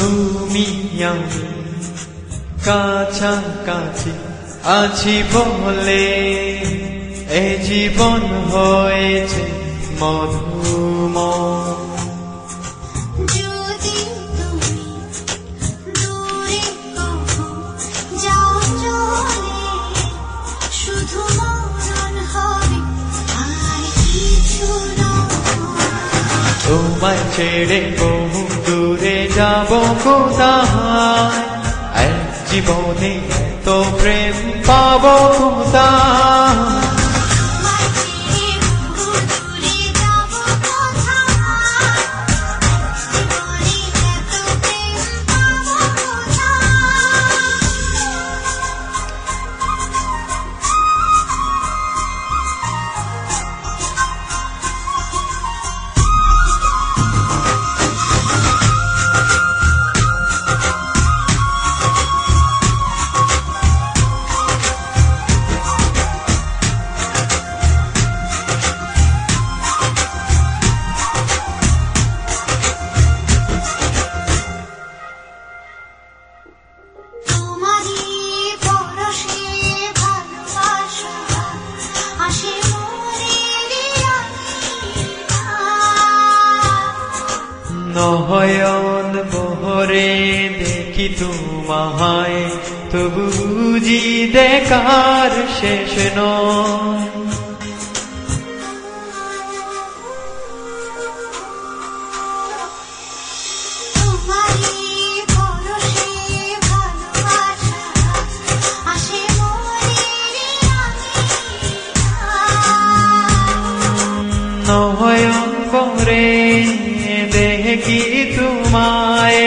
আমি কাছাকাছি আছি বলে এ জীবন হয়েছে তুমি নয়। তোমায় ছেড়ে বহু দূরে যাব কোথায়? এক জীবনে তো প্রেম পাব কোথায়? নয়ন বহরে দেখি তোমায় তবু বুঝি দেখার শেষ নয়। নয়ন বহরে দেখি তোমায়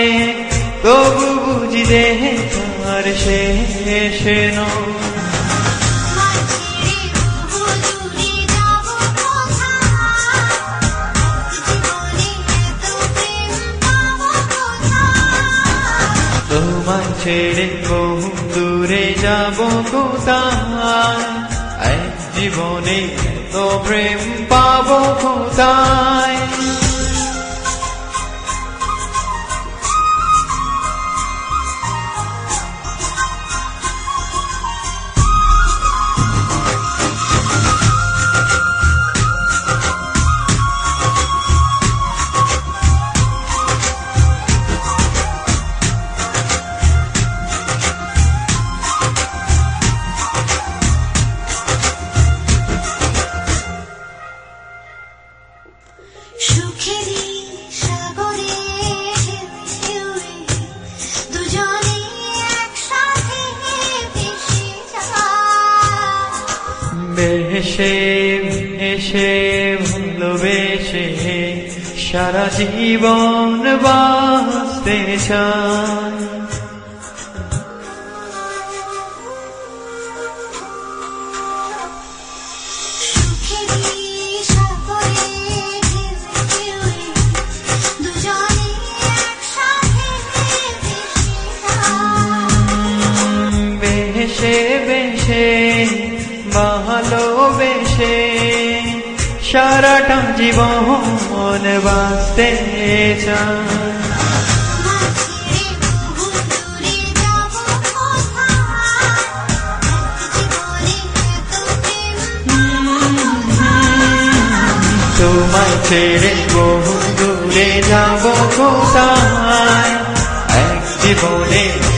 তবু বুঝি দেখার শেষ নয় তোমায় ছেড়ে বহু দূরে যাব কোথায় এক জীবনে তো প্রেম পাবো কোথায় বেশে এসে ভালোবেসে সারা জীবন বাঁচতে চায়। বেশে বেশে ভালোবেসে সারাটা জীবন বাঁচতে চায় তোমায় ছেড়ে বহু দূরে যাব কোথায়? এক জীবনে